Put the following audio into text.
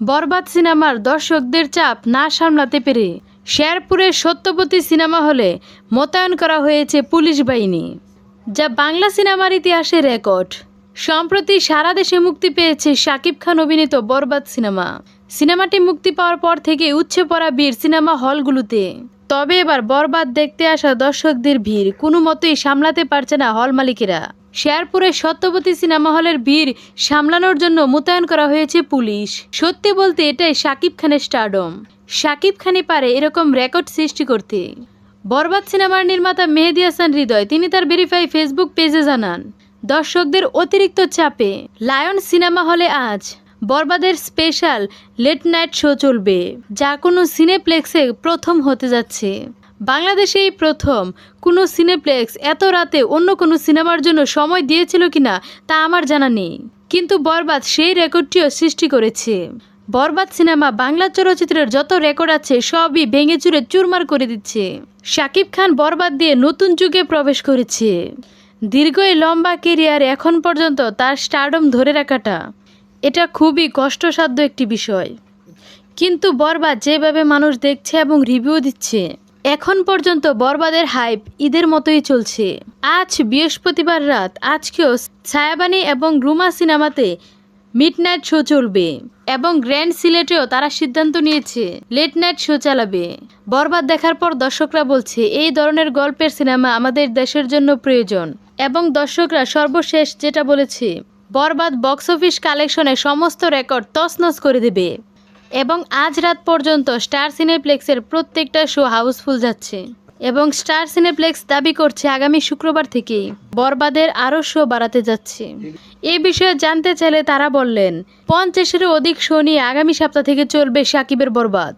বরবাদ সিনেমার দর্শকদের চাপ না সামলাতে পেরে শেরপুরের সত্যপতি সিনেমা হলে মোতায়েন করা হয়েছে পুলিশ বাহিনী, যা বাংলা সিনেমার ইতিহাসে রেকর্ড। সম্প্রতি সারা দেশে মুক্তি পেয়েছে শাকিব খান অভিনীত বরবাদ সিনেমা। সিনেমাটি মুক্তি পাওয়ার পর থেকে উচ্ছে পড়া বীর সিনেমা হলগুলোতে তবে এবার বরবাদ দেখতে আসা দর্শকদের ভিড়। কোনো মতেই সামলাতে পারছে না হল মালিকেরা। শেরপুরের সত্যবতী সিনেমা হলের ভিড় সামলানোর জন্য মোতায়েন করা হয়েছে পুলিশ। সত্যি বলতে এটাই শাকিব খানের স্টারডম। শাকিব খানই পারে এরকম রেকর্ড সৃষ্টি করতে। বরবাদ সিনেমার নির্মাতা মেহেদি হাসান হৃদয়, তিনি তার ভেরিফাই ফেসবুক পেজে জানান, দর্শকদের অতিরিক্ত চাপে লায়ন সিনেমা হলে আজ বরবাদের স্পেশাল লেট নাইট শো চলবে, যা কোনো সিনেপ্লেক্সে প্রথম হতে যাচ্ছে। বাংলাদেশে এই প্রথম। কোনো সিনেপ্লেক্স এত রাতে অন্য কোনো সিনেমার জন্য সময় দিয়েছিল কিনা তা আমার জানা নেই। কিন্তু বরবাদ সেই রেকর্ডটিও সৃষ্টি করেছে। বরবাদ সিনেমা বাংলা চলচ্চিত্রের যত রেকর্ড আছে সবই ভেঙে চুরে চুরমার করে দিচ্ছে। শাকিব খান বরবাদ দিয়ে নতুন যুগে প্রবেশ করেছে। দীর্ঘ লম্বা কেরিয়ার এখন পর্যন্ত তার স্টারডম ধরে রাখাটা। এটা খুবই কষ্টসাধ্য একটি বিষয়। কিন্তু বরবাদ যেভাবে মানুষ দেখছে এবং রিভিউ দিচ্ছে, এখন পর্যন্ত বরবাদের হাইপ ঈদের মতোই চলছে। আজ বৃহস্পতিবার রাত, আজকেও ছায়াবানী এবং রুমা সিনেমাতে মিড নাইট শো চলবে এবং গ্র্যান্ড সিলেটেও তারা সিদ্ধান্ত নিয়েছে লেট নাইট শো চালাবে। বরবাদ দেখার পর দর্শকরা বলছে, এই ধরনের গল্পের সিনেমা আমাদের দেশের জন্য প্রয়োজন এবং দর্শকরা সর্বশেষ যেটা বলেছে বরবাদ বক্স অফিস কালেকশনে সমস্ত রেকর্ড তছনছ করে দেবে। এবং আজ রাত পর্যন্ত স্টার সিনেপ্লেক্সের প্রত্যেকটা শো হাউসফুল যাচ্ছে। এবং স্টার সিনেপ্লেক্স দাবি করছে আগামী শুক্রবার থেকেই বরবাদের আরও শো বাড়াতে যাচ্ছে। এ বিষয়ে জানতে চাইলে তারা বললেন, পঞ্চাশেরও অধিক শো নিয়ে আগামী সপ্তাহ থেকে চলবে সাকিবের বরবাদ।